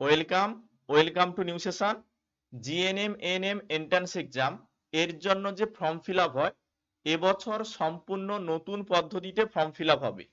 Welcome welcome to new session GNM NM entrance exam এর জন্য যে ফর্ম ফিল হয় এবছর সম্পূর্ণ নতুন পদ্ধতিতে ফর্ম ফিল হবে।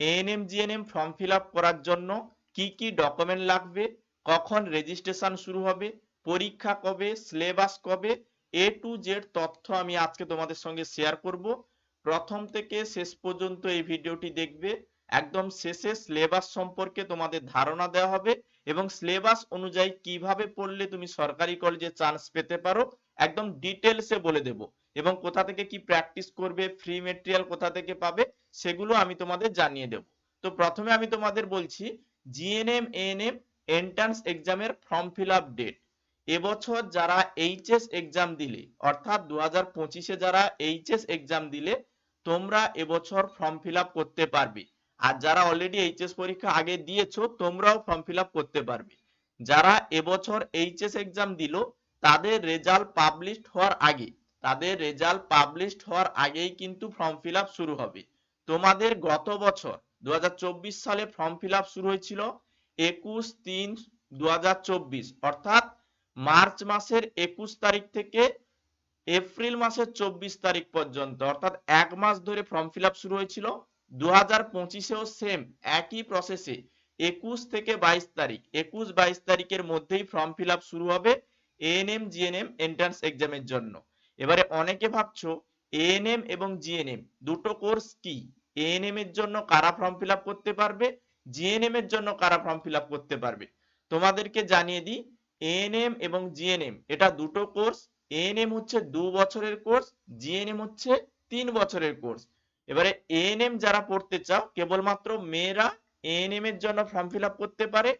এএনএম জিএনএম ফর্ম ফিল করার জন্য কি কি ডকুমেন্ট লাগবে, কখন রেজিস্ট্রেশন শুরু হবে, পরীক্ষা কবে সিলেবাস কবে এ টু জেড তথ্য আমি আজকে তোমাদের সঙ্গে শেয়ার করব। প্রথম থেকে শেষ পর্যন্ত এই ভিডিওটি দেখবে। একদম শেষে সিলেবাস সম্পর্কে তোমাদের ধারণা দেওয়া হবে এবং সিলেবাস অনুযায়ী কীভাবে পড়লে তুমি সরকারি কলেজে চান্স পেতে পারো, একদম ডিটেলসে বলে দেব। এবং কোথা থেকে কি প্র্যাকটিস করবে ফ্রি মেটেরিয়াল কোথা থেকে পাবে, সেগুলো আমি তোমাদের জানিয়ে দেব। তো প্রথমে আমি তোমাদের বলছি G N M A N M entrance এক্সামের ফর্ম ফিল আপ ডেট এবছর যারা এইচএস এক্সাম দিলে, অর্থাৎ দু হাজার পঁচিশে যারা এইচএস এক্সাম দিলে, তোমরা এবছর ফর্ম ফিল আপ করতে পারবে। আর যারা অলরেডি এইচএস পরীক্ষা আগে দিয়েছ, তোমরাও ফর্ম ফিল করতে পারবে। যারা এবছর এইচএস এক্সাম দিল, তাদের রেজাল্ট পাবলিশড হওয়ার আগে, তাদের রেজাল্ট পাবলিশড হওয়ার আগেই কিন্তু ফর্ম ফিল শুরু হবে। তোমাদের গত বছর দু সালে ফর্ম ফিল শুরু হয়েছিল একুশ তিন দু অর্থাৎ মার্চ মাসের একুশ তারিখ থেকে এপ্রিল মাসের চব্বিশ তারিখ পর্যন্ত, অর্থাৎ এক মাস ধরে ফর্ম ফিল শুরু হয়েছিল। দু হাজার পঁচিশেও সেম একই প্রসেসে একুশ থেকে বাইশ তারিখ, একুশ বাইশ তারিখের মধ্যেই ফর্ম ফিল শুরু হবে এএনএম জিএনএম এন্ট্রান্স এক্সামের জন্য। এবারে অনেকে ভাবছ এএনএম এবং জিএনএম দুটো কোর্স কি? এএনএম এর জন্য কারা ফর্ম ফিল করতে পারবে? জিএনএম এর জন্য কারা ফর্ম ফিল করতে পারবে? তোমাদেরকে জানিয়ে দিই এএনএম এবং জিএনএম এটা দুটো কোর্স এএনএম হচ্ছে দু বছরের কোর্স জিএনএম হচ্ছে তিন বছরের কোর্স এবারে এএনএম যারা পড়তে চাও, কেবলমাত্র মেয়েরা এএনএম এর জন্য ফর্ম ফিল করতে পারে।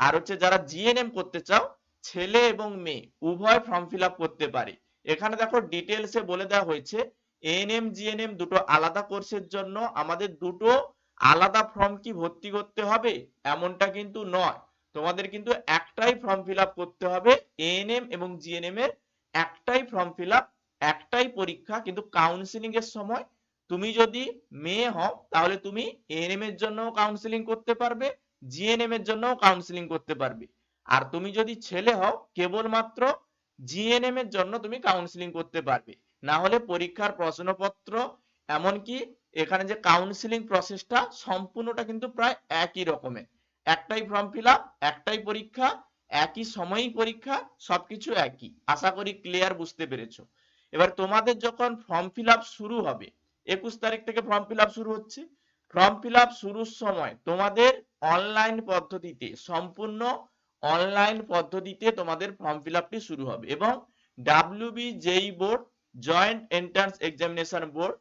আর হচ্ছে যারা জিএনএম করতে চাও, ছেলে এবং মেয়ে, উভয় ফর্ম ফিল করতে পারে। এখানে দেখো ডিটেলসে বলে দেওয়া হয়েছে এএনএম জিএনএম দুটো আলাদা কোর্সের জন্য আমাদের দুটো আলাদা ফর্ম কি ভর্তি করতে হবে? এমনটা কিন্তু নয়। তোমাদের কিন্তু একটাই ফর্ম ফিল করতে হবে এএনএম এবং জিএনএম এর একটাই ফর্ম ফিল একটাই পরীক্ষা, কিন্তু কাউন্সিলিং এর সময় তুমি যদি মেয়ে হও, তাহলে তুমি এএনএম এর জন্য কাউন্সিলিং করতে পারবে জিএনএম এর জন্য কাউন্সিলিং করতে পারবে। আর তুমি যদি ছেলে হও, কেবলমাত্র জিএনএম এর জন্য তুমি কাউন্সিলিং করতে পারবে। না হলে পরীক্ষার প্রশ্নপত্র, এমনকি এখানে যে কাউন্সিলিং প্রসেসটা সম্পূর্ণটা কিন্তু প্রায় একই রকমের। একটাই ফর্ম ফিল একটাই পরীক্ষা, একই সময়ই পরীক্ষা, সবকিছু একই। আশা করি ক্লিয়ার বুঝতে পেরেছ। এবার তোমাদের যখন ফর্ম ফিল শুরু হবে একুশ তারিখ থেকে ফর্ম ফিল শুরু হচ্ছে। ফর্ম ফিল শুরুর সময় তোমাদের অনলাইন পদ্ধতিতে, সম্পূর্ণ অনলাইন পদ্ধতিতে তোমাদের ফর্ম ফিল শুরু হবে এবং WB JE board joint entrance examination board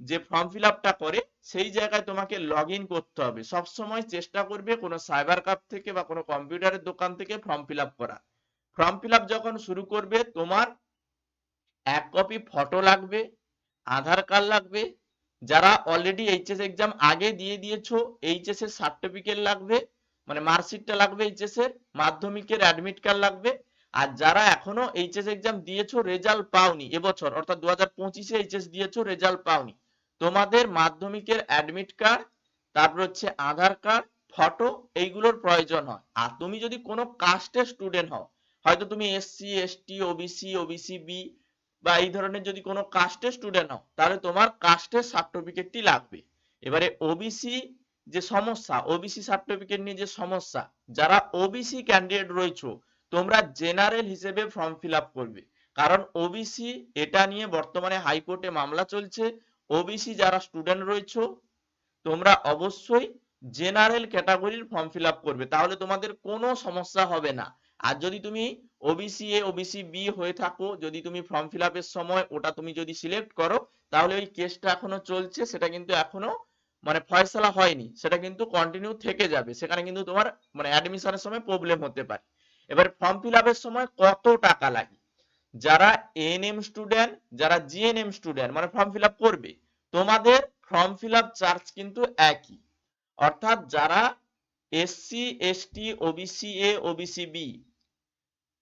যে ফর্ম ফিল করে, সেই জায়গায় তোমাকে লগ করতে হবে। সবসময় চেষ্টা করবে কোনো সাইবার কাপ থেকে বা কোনো কম্পিউটারের দোকান থেকে ফর্ম ফিল করা। ফর্ম ফিল যখন শুরু করবে, তোমার এক কপি ফটো লাগবে আধার কার্ড লাগবে, যারা অলরেডি এইচএস এক্সাম আগে দিয়ে দিয়েছ এইচএস এর সার্টিফিকেট লাগবে মানে মার্কশিটটা লাগবে এইচএস এর, মাধ্যমিকের অ্যাডমিট কার্ড লাগবে, আর যারা এখনও এইচএস এক্সাম দিয়েছ রেজাল্ট পাওনি এবছর, অর্থাৎ দু হাজার পঁচিশে এইচএস দিয়েছ রেজাল্ট পাওনি। তোমাদের মাধ্যমিকের অ্যাডমিট কার্ড তারপর হচ্ছে আধার কার্ড ফটো এইগুলোর প্রয়োজন হয়। আর তুমি যদি কোনো কাস্টের স্টুডেন্ট হও, হয়তো তুমি SC ST OBC OBC B বা এই ধরনের যদি কোনো কাস্টের স্টুডেন্ট হও, তাহলে তোমার কাস্টের সার্টিফিকেটটি লাগবে। এবারে ওবিসি যে সমস্যা ওবিসি সার্টিফিকেট নিয়ে যে সমস্যা, যারা ওবিসি ক্যান্ডিডেট রয়েছে, তোমরা জেনারেল হিসেবে ফর্ম ফিল করবে। কারণ ওবিসি এটা নিয়ে বর্তমানে হাইকোর্টে মামলা চলছে। ওবিসি যারা স্টুডেন্ট রয়েছে, তোমরা অবশ্যই জেনারেল ক্যাটাগরির ফর্ম ফিল করবে। তাহলে তোমাদের কোনো সমস্যা হবে না। আর যদি তুমি ওবিসি এ ওবিসি বি হয়ে থাকো, যদি তুমি ফর্ম ফিল আপের সময় ওটা তুমি যদি সিলেক্ট করো, তাহলে ওই কেসটা এখনও চলছে, সেটা কিন্তু এখনও মানে ফয়সালা হয়নি, সেটা কিন্তু কন্টিনিউ থেকে যাবে, সেখানে কিন্তু তোমার মানে অ্যাডমিশনের সময় প্রবলেম হতে পারে। এবার ফর্ম ফিল আপের সময় কত টাকা লাগে? যারা এএনএম স্টুডেন্ট যারা জিএনএম স্টুডেন্ট মানে ফর্ম ফিল আপ করবে, তোমাদের ফর্ম ফিল আপ চার্জ কিন্তু একই। অর্থাৎ যারা SC ST OBC A OBC B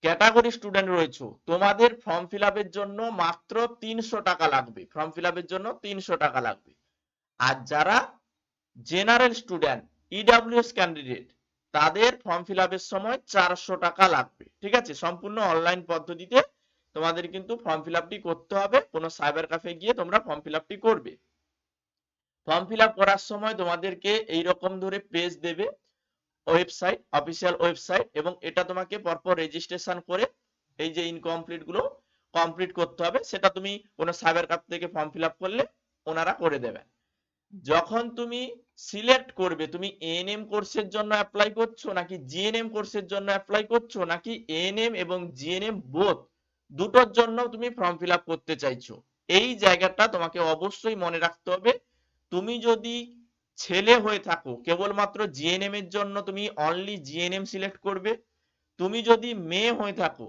category student রয়েছে। তোমাদের ফর্ম ফিল জন্য মাত্র তিনশো টাকা লাগবে। ফর্ম ফিল জন্য তিনশো টাকা লাগবে। আর যারা জেনারেল স্টুডেন্ট ইডাব্লিউএস ক্যান্ডিডেট তাদের ফর্ম ফিল সময় চারশো টাকা লাগবে। ঠিক আছে? সম্পূর্ণ অনলাইন পদ্ধতিতে তোমাদের কিন্তু ফর্ম ফিল করতে হবে। কোনো সাইবার ক্যাফে গিয়ে তোমরা ফর্ম ফিল করবে। ফর্ম ফিল করার সময় তোমাদেরকে এইরকম ধরে পেজ দেবে। ওয়েবসাইট অফিসিয়াল ওয়েবসাইট এবং এটা তোমাকে পরপর রেজিস্ট্রেশন করে এই যে ইনকমপ্লিটগুলো কমপ্লিট করতে হবে, সেটা তুমি কোনো সাইবার ক্যাফ থেকে ফর্ম ফিল আপ করলে ওনারা করে দেবেন। যখন তুমি সিলেক্ট করবে, তুমি এএনএম কোর্সের জন্য অ্যাপ্লাই করছ, নাকি জিএনএম কোর্সের জন্য অ্যাপ্লাই করছ, নাকি এএনএম এবং জিএনএম বোথ দুটোর জন্য তুমি ফর্ম ফিল আপ করতে চাইছো, এই জায়গাটা তোমাকে অবশ্যই মনে রাখতে হবে। তুমি যদি ছেলে হয়ে থাকো, কেবলমাত্র জিএনএম এর জন্য তুমি অনলি জিএনএম সিলেক্ট করবে। তুমি যদি মেয়ে হয়ে থাকো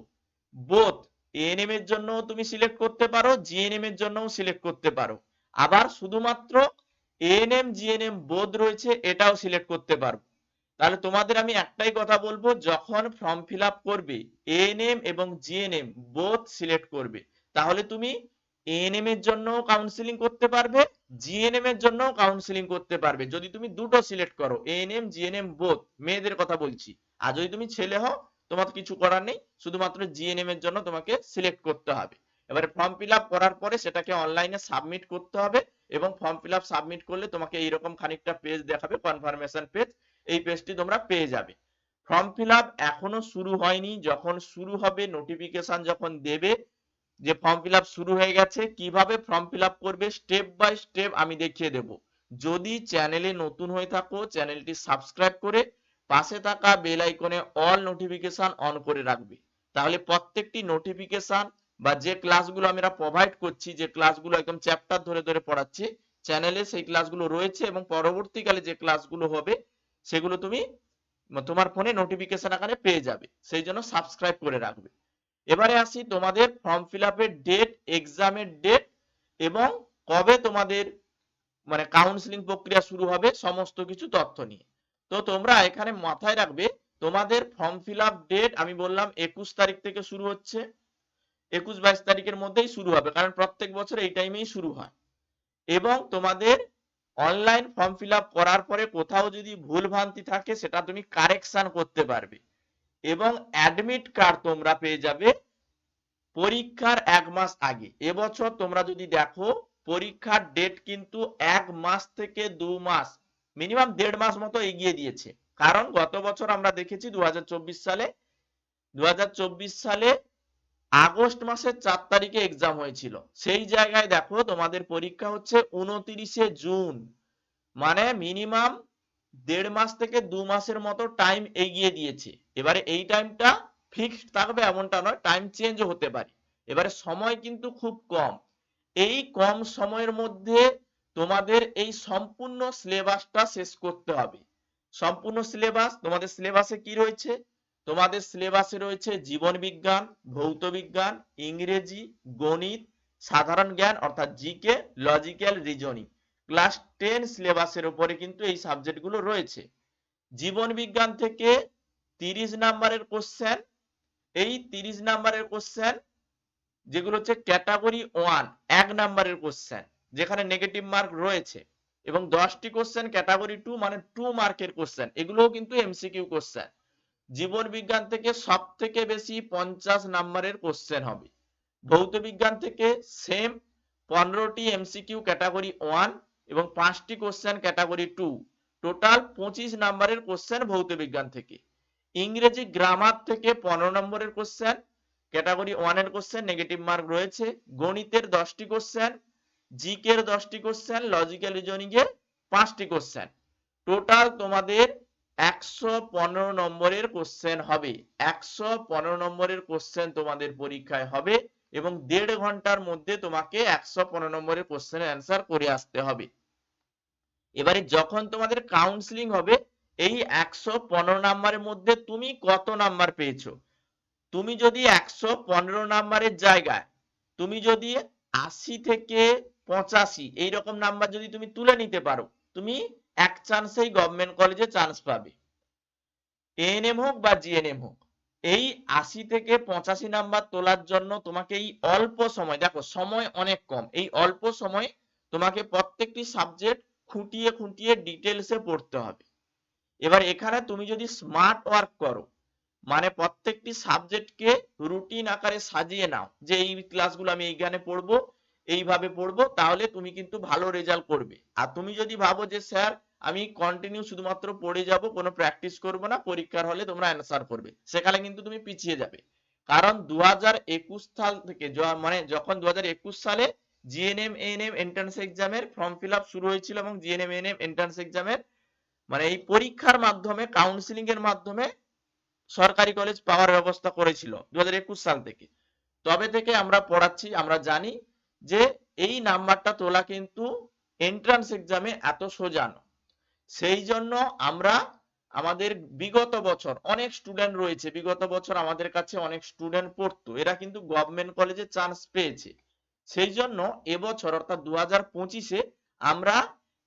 বোথ এএনএম এর জন্য তুমি সিলেক্ট করতে পারো জিএনএম এর জন্যও সিলেক্ট করতে পারো। আবার শুধুমাত্র এএনএম জিএনএম বোধ রয়েছে, এটাও সিলেক্ট করতে পারব তাহলে তোমাদের আমি একটাই কথা বলব, যখন ফর্ম ফিল আপ করবে এএনএম এবং জিএনএম বোধ সিলেক্ট করবে, তাহলে তুমি এএনএম এর জন্য কাউন্সিলিং করতে পারবে জিএনএম এর জন্য কাউন্সিলিং করতে পারবে। যদি তুমি দুটো সিলেক্ট করো এএনএম জিএনএম বোধ মেয়েদের কথা বলছি। আর যদি তুমি ছেলে হও, তোমার কিছু করার নেই, শুধুমাত্র জিএনএম এর জন্য তোমাকে সিলেক্ট করতে হবে। এবারে ফর্ম ফিল করার পরে সেটাকে অনলাইনে সাবমিট করতে হবে এবং ফর্ম ফিল সাবমিট করলে তোমাকে এইরকম খানিকটা পেজ দেখাবে কনফার্মেশন পেজ এই পেজটি তোমরা পেয়ে যাবে। ফর্ম ফিল এখনও শুরু হয়নি, যখন শুরু হবে নোটিফিকেশন যখন দেবে যে ফর্ম ফিল শুরু হয়ে গেছে, কীভাবে ফর্ম ফিল করবে স্টেপ বাই স্টেপ আমি দেখিয়ে দেব। যদি চ্যানেলে নতুন হয়ে থাকো চ্যানেলটি সাবস্ক্রাইব করে পাশে থাকা বেল আইকনে অল নোটিফিকেশন অন করে রাখবে। তাহলে প্রত্যেকটি নোটিফিকেশন বা যে ক্লাসগুলো আমরা প্রোভাইড করছি, যে ক্লাসগুলো একদম চ্যাপ্টার ধরে ধরে পড়াচ্ছি চ্যানেলে সেই ক্লাসগুলো রয়েছে এবং পরবর্তীকালে যে ক্লাসগুলো হবে, সেগুলো তুমি তোমার ফোনে নোটিফিকেশন আকারে পেয়ে যাবে। সেই জন্য সাবস্ক্রাইব করে রাখবে। এবারে আসি তোমাদের ফর্ম ফিল আপের ডেট এক্সামের ডেট এবং কবে তোমাদের মানে কাউন্সিলিং প্রক্রিয়া শুরু হবে সমস্ত কিছু তথ্য নিয়ে। তো তোমরা এখানে মাথায় রাখবে, তোমাদের ফর্ম ফিল আপ ডেট আমি বললাম একুশ তারিখ থেকে শুরু হচ্ছে। একুশ বাইশ তারিখের মধ্যেই শুরু হবে, কারণ প্রত্যেক বছর এই টাইমেই শুরু হয়। এবং তোমাদের অনলাইন ফর্ম ফিল আপ করার পরে কোথাও যদি ভুল ভ্রান্তি থাকে, সেটা তুমি কারেকশন করতে পারবে। এবং অ্যাডমিট কার্ড তোমরা পেয়ে যাবে পরীক্ষার এক মাস আগে। এবছর তোমরা যদি দেখো, পরীক্ষার ডেট কিন্তু এক মাস থেকে দু মাস মিনিমাম দেড় মাস মতো এগিয়ে দিয়েছে। কারণ গত বছর আমরা দেখেছি দু হাজার চব্বিশ সালে দু হাজার চব্বিশ সালে আগস্ট মাসের চার তারিখে এক্সাম হয়েছিল। সেই জায়গায় দেখো তোমাদের পরীক্ষা হচ্ছে উনতিরিশে জুন মানে মিনিমাম দেড় মাস থেকে দু মাসের মতো টাইম এগিয়ে দিয়েছে। এবারে এই টাইমটা ফিক্সড থাকবে এমনটা নয় টাইম চেঞ্জ হতে পারে। এবারে সময় কিন্তু খুব কম। এই কম সময়ের মধ্যে তোমাদের এই সম্পূর্ণ সিলেবাসটা শেষ করতে হবে। সম্পূর্ণ সিলেবাস তোমাদের সিলেবাসে কি রয়েছে? তোমাদের সিলেবাসে রয়েছে জীবন বিজ্ঞান, ভৌত বিজ্ঞান, ইংরেজি, গণিত, সাধারণ জ্ঞান, অর্থাৎ GK logical reasoning class ten সিলেবাসের উপরে কিন্তু এই সাবজেক্টগুলো রয়েছে। জীবন বিজ্ঞান থেকে তিরিশ নাম্বারের কোশ্চেন এই তিরিশ নাম্বারের কোশ্চেন যেগুলো হচ্ছে ক্যাটাগরি ওয়ান এক নাম্বারের কোশ্চেন যেখানে নেগেটিভ মার্ক রয়েছে। এবং দশটি কোশ্চেন ক্যাটাগরি টু মানে টু মার্কের কোশ্চেন এগুলোও কিন্তু এমসিকিউ কোশ্চেন জীবন বিজ্ঞান থেকে সব থেকে বেশি পঞ্চাশ নাম্বারের কোশ্চেন হবে। ভৌত বিজ্ঞান থেকে সেম পনেরোটি এমসিকিউ ক্যাটাগরি ওয়ান এবং পাঁচটি কোশ্চেন ক্যাটাগরি টু টোটাল পঁচিশ নাম্বারের কোশ্চেন ভৌত বিজ্ঞান থেকে। ইংরেজি গ্রামার থেকে পনেরো নম্বরের কোশ্চেন ক্যাটাগরি ওয়ানের কোশ্চেন নেগেটিভ মার্ক রয়েছে, গণিতের দশটি কোশ্চেন জিকের দশটি কোশ্চেন লজিক্যাল রিজনিং এর পাঁচটি কোশ্চেন টোটাল তোমাদের একশো পনেরো নম্বরের কোশ্চেন হবে। একশো পনেরো নম্বরের কোশ্চেন তোমাদের পরীক্ষায় হবে। এবং দেড় ঘণ্টার মধ্যে তোমাকে একশো পনেরো নম্বরের কোশ্চেনের অ্যান্সার করে আসতে হবে। এবারে যখন তোমাদের কাউন্সিলিং হবে, এই একশো পনেরো নাম্বারের মধ্যে তুমি কত নাম্বার পেয়েছ? তুমি যদি একশো পনেরো নাম্বারের জায়গায়, তুমি যদি আশি থেকে পঁচাশি, এইরকম নাম্বার যদি তুমি তুলে নিতে পারো, তুমি এক চান্সেই গভর্নমেন্ট কলেজে চান্স পাবে। এএনএম হোক বা জিএনএম হোক এই আশি থেকে পঁচাশি নাম্বার তোলার জন্য তোমাকে এই অল্প সময়, দেখো সময় অনেক কম, এই অল্প সময় তোমাকে প্রত্যেকটি সাবজেক্ট খুঁটিয়ে খুঁটিয়ে ডিটেলসে পড়তে হবে। এবার এখানে তুমি যদি স্মার্ট ওয়ার্ক করো মানে প্রত্যেকটি সাবজেক্টকে রুটিন আকারে সাজিয়ে নাও, যে এই ক্লাসগুলো আমি এইখানে পড়ব, এইভাবে পড়ব, তাহলে তুমি কিন্তু ভালো রেজাল্ট করবে। আর তুমি যদি ভাবো যে, স্যার আমি কন্টিনিউ শুধুমাত্র পড়ে যাব, কোনো প্র্যাকটিস করব না, পরীক্ষার হলে তোমরা অ্যান্সার করবে। সেখানে কিন্তু তুমি পিছিয়ে যাবে। কারণ দু সাল থেকে মানে যখন দু সালে জিএনএম এএনএম এন্ট্রান্স এক্সামের ফর্ম ফিল আপ শুরু হয়েছিল এবং জিএনএম এএনএম এন্ট্রান্স এক্সামের মানে এই পরীক্ষার মাধ্যমে কাউন্সিলিং এর মাধ্যমে সরকারি কলেজ পাওয়ার ব্যবস্থা করেছিল দু হাজার একুশ সাল থেকে। তবে থেকে আমরা পড়াচ্ছি, আমরা জানি যে এই নাম্বারটা তোলা কিন্তু এন্ট্রান্স এক্সামে এত সোজা নয়। সেই জন্য আমরা আমাদের বিগত বছর অনেক স্টুডেন্ট রয়েছে, বিগত বছর আমাদের কাছে অনেক স্টুডেন্ট পড়তো। এরা কিন্তু গভর্নমেন্ট কলেজে চান্স পেয়েছে। সেই জন্য এবছর অর্থাৎ দু হাজার পঁচিশে আমরা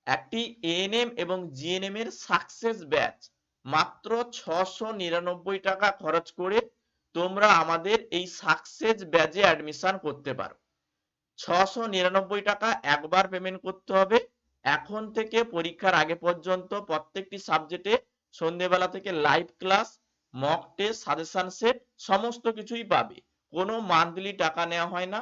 একটি এএনএম এবং জিএনএম এর সাকসেস ব্যাচ মাত্র ছশো নিরানব্বই টাকা খরচ করে তোমরা আমাদের এই সাকসেস ব্যাচে অ্যাডমিশন করতে পারো। ছশো নিরানব্বই টাকা একবার পেমেন্ট করতে হবে। এখন থেকে পরীক্ষার আগে পর্যন্ত প্রত্যেকটি সাবজেক্টে সন্ধেবেলা থেকে live class mock test suggestion set সমস্ত কিছুই পাবে। কোনো মান্থলি টাকা নেওয়া হয় না।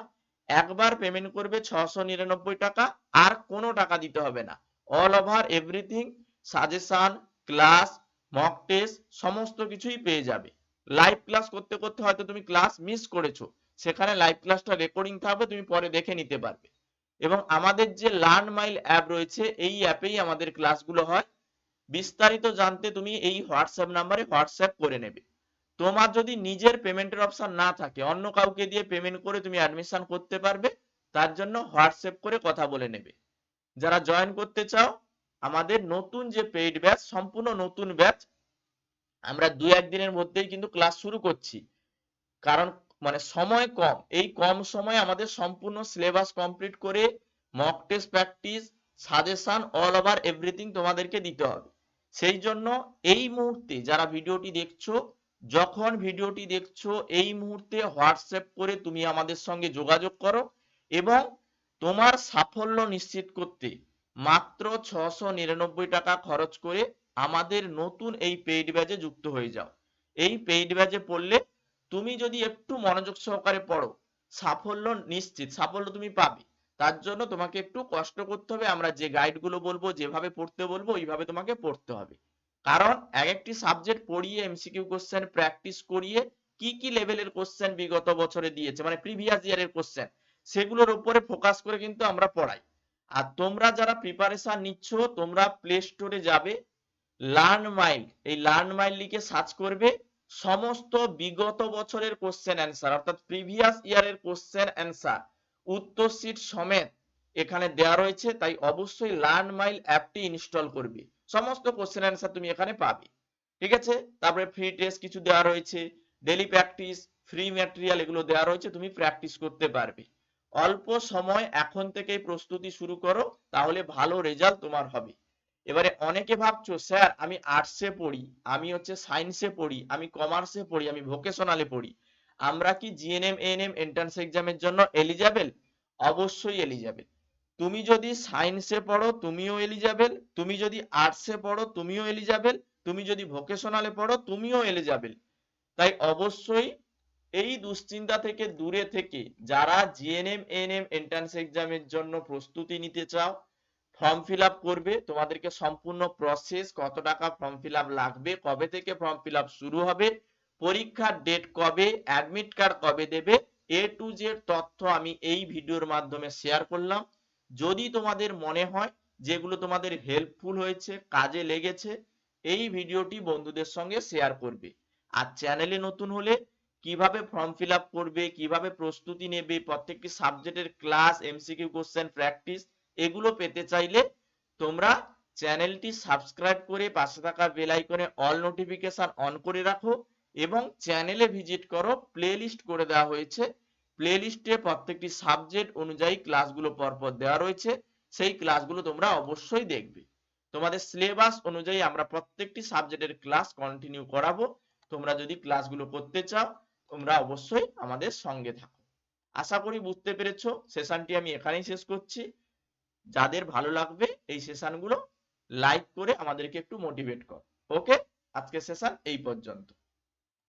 একবার পেমেন্ট করবে ছশো নিরানব্বই টাকা, আর কোনো টাকা দিতে হবে না। All over everything suggestion class mock test সমস্ত কিছুই পেয়ে যাবে। লাইভ ক্লাস করতে করতে হয়তো তুমি ক্লাস মিস করেছ। সেখানে লাইভ ক্লাসটা রেকর্ডিং থাকবে, তুমি পরে দেখে নিতে পারবে। এবং আমাদের যে লার্ন মাইল অ্যাপ রয়েছে, এই অ্যাপেই আমাদের ক্লাসগুলো হয়। বিস্তারিত জানতে তুমি এই হোয়াটসঅ্যাপ নাম্বারে হোয়াটসঅ্যাপ করে নেবে। তোমার যদি নিজের পেমেন্টের অপশন না থাকে, অন্য কাউকে দিয়ে পেমেন্ট করে তুমি অ্যাডমিশন করতে পারবে, তার জন্য হোয়াটসঅ্যাপ করে কথা বলে নেবে। যারা জয়েন করতে চাও, আমাদের নতুন যে পেইড ব্যাচ সম্পূর্ণ নতুন ব্যাচ আমরা দু একদিনের মধ্যেই কিন্তু ক্লাস শুরু করছি। কারণ মানে সময় কম। এই কম সময়ে আমাদের সম্পূর্ণ সিলেবাস কমপ্লিট করে mock test practice suggestion all over everything তোমাদেরকে দিতে হবে। সেই জন্য এই মুহূর্তে যারা ভিডিওটি দেখছ, যখন ভিডিওটি দেখছ, এই মুহূর্তে হোয়াটসঅ্যাপ করে তুমি আমাদের সঙ্গে যোগাযোগ করো এবং তোমার সাফল্য নিশ্চিত করতে মাত্র ছশো নিরানব্বই টাকা খরচ করে আমাদের নতুন এই পেইড ব্যাচে যুক্ত হয়ে যাও। এই পেইড ব্যাচে পড়লে তুমি যদি একটু মনোযোগ সহকারে পড়ো, সাফল্য নিশ্চিত, সাফল্য তুমি পাবে। তার জন্য তোমাকে একটু কষ্ট করতে হবে। আমরা যে গাইডগুলো বলব, যেভাবে পড়তে বলব, ওইভাবে তোমাকে পড়তে হবে। কারণ এক একটি সাবজেক্ট পড়িয়ে এমসিকিউ কোশ্চেন প্র্যাকটিস করিয়ে কি কি লেভেলের কোশ্চেন বিগত বছরে দিয়েছে মানে প্রিভিয়াস ইয়ারের কোশ্চেন সেগুলোর উপরে ফোকাস করে কিন্তু আমরা পড়াই। আর তোমরা যারা প্রিপারেশন নিচ্ছ, তোমরা প্লে স্টোরে যাবে লার্ন মাইল এই লার্ন মাইল লিখে সার্চ করবে। সমস্ত বিগত বছরের কোশ্চেন অ্যান্সার অর্থাৎ প্রিভিয়াস ইয়ারের কোশ্চেন অ্যান্সার উত্তর সিট সমেত এখানে দেওয়া রয়েছে, তাই অবশ্যই লার্ন মাইল অ্যাপটি ইনস্টল করবে। সমস্ত কোশ্চেন অ্যান্সার তুমি এখানে পাবে। ঠিক আছে? তারপরে ফ্রি টেস্ট কিছু দেওয়া রয়েছে ডেলি প্র্যাকটিস ফ্রি ম্যাটেরিয়াল এগুলো দেওয়া রয়েছে, তুমি প্র্যাকটিস করতে পারবে। অল্প সময় এখন থেকেই প্রস্তুতি শুরু করো, তাহলে ভালো রেজাল্ট তোমার হবে। এবারে অনেকে ভাবছ, স্যার, আমি আর্টসে পড়ি, আমি হচ্ছে সায়েন্সে পড়ি, আমি কমার্সে পড়ি, আমি ভোকেশনালে পড়ি। আমরা কি জিএনএম এএনএম এন্ট্রান্স এক্সামের জন্য এলিজেবল অবশ্যই এলিজেবল তুমি যদি সায়েন্সে পড়ো, তুমিও এলিজেবল তুমি যদি আর্টসে পড়ো, তুমিও এলিজেবল তুমি যদি ভোকেশনালে পড়ো, তুমিও এলিজেবল তাই অবশ্যই এই দুশ্চিন্তা থেকে দূরে থেকে যারা জিএনএম এএনএম এন্ট্রান্স এক্সামের জন্য প্রস্তুতি নিতে চাও ফর্ম ফিল করবে, তোমাদেরকে সম্পূর্ণ প্রসেস কত টাকা ফর্ম ফিল লাগবে, কবে থেকে ফর্ম ফিল শুরু হবে, পরীক্ষার ডেট কবে অ্যাডমিট কার্ড কবে দেবে এ টু জেড তথ্য আমি এই ভিডিওর মাধ্যমে শেয়ার করলাম। যদি তোমাদের মনে হয় যেগুলো তোমাদের হেল্পফুল হয়েছে, কাজে লেগেছে, এই ভিডিওটি বন্ধুদের সঙ্গে শেয়ার করবে। আর চ্যানেলে নতুন হলে কীভাবে ফর্ম ফিল করবে, কীভাবে প্রস্তুতি নেবে, প্রত্যেকটি সাবজেক্টের ক্লাস এমসিকিউ কোশ্চেন প্র্যাকটিস এগুলো পেতে চাইলে তোমরা চ্যানেলটি সাবস্ক্রাইব করে পাশে থাকা বেল আইকনে অল নোটিফিকেশন অন করে রাখো এবং চ্যানেলে ভিজিট করো, প্লেলিস্ট করে দেওয়া হয়েছে। প্লেলিস্টে প্রত্যেকটি সাবজেক্ট অনুযায়ী ক্লাসগুলো পরপর দেওয়া রয়েছে। সেই ক্লাসগুলো তোমরা অবশ্যই দেখবে। তোমাদের সিলেবাস অনুযায়ী আমরা প্রত্যেকটি সাবজেক্টের ক্লাস কন্টিনিউ করাবো। তোমরা যদি ক্লাসগুলো করতে চাও, তোমরা অবশ্যই আমাদের সঙ্গে থাকো। আশা করি বুঝতে পেরেছ। সেশনটি আমি এখানেই শেষ করছি। যাদের ভালো লাগবে এই সেশনগুলো লাইক করে আমাদেরকে একটু মোটিভেট কর। ওকে আজকের সেশন এই পর্যন্ত।